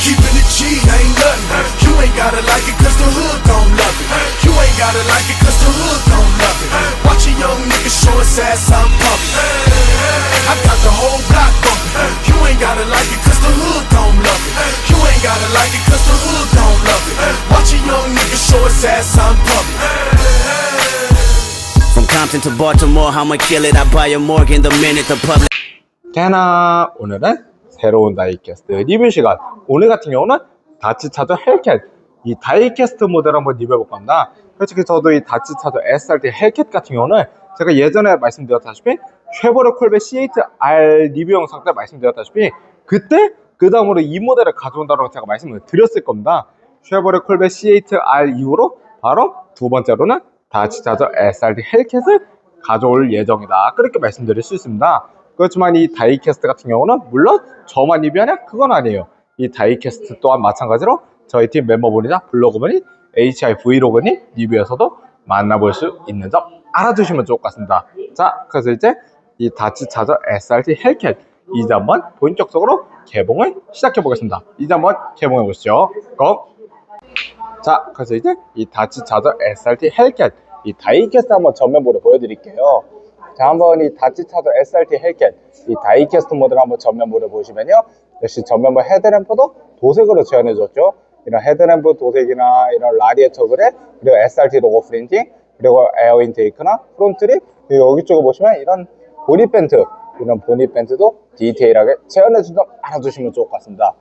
Keeping it G ain't nothing. You ain't gotta like it cause the hood don't love it. You ain't gotta like it cause the hood don't love it. Watch a young nigga show his ass out in public. I got the whole block bumping. You ain't gotta like it cause the hood don't love it. You ain't gotta like it cause the hood don't love it. Watch a young nigga show his ass out in public. From Compton to Baltimore, I'ma kill it. I buy a Morgan the minute the public. 캐나 오늘은 새로운 다이캐스트. 리뷰 시간. 오늘 같은 경우는 다치 차저 헬캣. 이 다이캐스트 모델 한번 리뷰해볼 겁니다. 솔직히 저도 이 다치 차저 SRT 헬캣 같은 경우는 제가 예전에 말씀드렸다시피 쉐보레 콜베 C8R 리뷰 영상 때 말씀드렸다시피 그때 그 다음으로 이 모델을 가져온다고 제가 말씀을 드렸을 겁니다. 쉐보레 콜베 C8R 이후로 바로 두 번째로는 다치 차저 SRT 헬캣을 가져올 예정이다. 그렇게 말씀드릴 수 있습니다 그렇지만 이 다이캐스트 같은 경우는 물론 저만 리뷰하냐? 그건 아니에요. 이 다이캐스트 또한 마찬가지로 저희 팀 멤버분이자 블로그분이 HI 브이로그니 리뷰에서도 만나볼 수 있는 점 알아두시면 좋을 것 같습니다. 자, 그래서 이제 이 다치 차저 SRT 헬캣 이제 한번 본격적으로 개봉을 시작해 보겠습니다. 이제 한번 개봉해 보시죠. 고! 자, 그래서 이제 이 다치 차저 SRT 헬캣 이 다이캐스트 한번 전면부를 보여드릴게요. 자, 한번 이 다치 차저 SRT 헬캣 이 다이캐스트 모델 한번 전면부를 보시면요. 역시 전면부 헤드램프도 도색으로 지원해줬죠. 이런 헤드램프 도색이나 이런 라디에이터 그래 그리고 SRT 로고 프린팅 그리고 에어 인테이크나 프론트리 그리고 여기 쪽에 보시면 이런 보닛밴드 이런 보닛밴드도 디테일하게 재현해준 점 알아두시면 좋을 것 같습니다.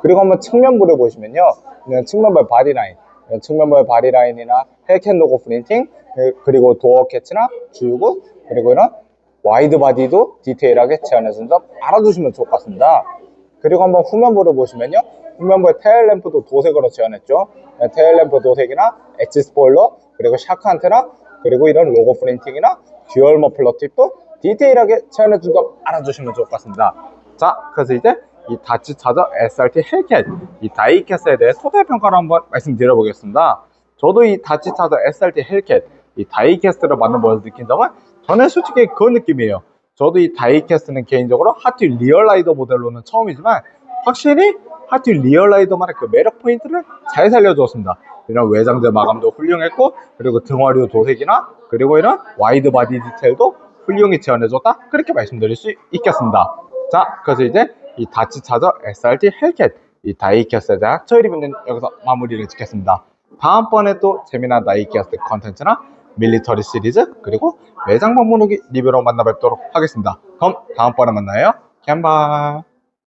그리고 한번 측면부를 보시면요. 이런 측면부 바디라인, 이런 측면부 바디라인이나 헬캔 로고 프린팅, 그리고 도어 캐치나 줄구, 그리고 이런 와이드 바디도 디테일하게 재현해준 점 알아두시면 좋을 것 같습니다. 그리고 한번 후면부를 보시면요. 후면부의 테일 램프도 도색으로 지원했죠. 테일 램프 도색이나 엣지 스포일러, 그리고 샤크 안테나, 그리고 이런 로고 프린팅이나 듀얼 머플러 팁도 디테일하게 재현해준 점 알아두시면 좋을 것 같습니다. 자, 그래서 이제 이 다치 차저 SRT 헬캣, 이 다이캐스에 대해 소개 평가를 한번 말씀드려보겠습니다. 저도 이 다치 차저 SRT 헬캣, 이 다이캐스트를 만나보면서 느낀 점은 저는 솔직히 그런 느낌이에요. 저도 이 다이캐스트는 개인적으로 하트 리얼라이더 모델로는 처음이지만 확실히 하트 리얼라이더만의 그 매력 포인트를 잘 살려주었습니다. 이런 외장재 마감도 훌륭했고 그리고 등화류 도색이나 그리고 이런 와이드 바디 디테일도 훌륭히 지원해줬다 그렇게 말씀드릴 수 있겠습니다. 자 그래서 이제 이 다치 차저 SRT 헬캣 이 다이캐스트에 대한 저희 리뷰는 여기서 마무리를 짓겠습니다. 다음번에 또 재미난 다이캐스트 컨텐츠나 밀리터리 시리즈 그리고 매장 방문 후기 리뷰로 만나뵙도록 하겠습니다. 그럼 다음번에 만나요. 캔바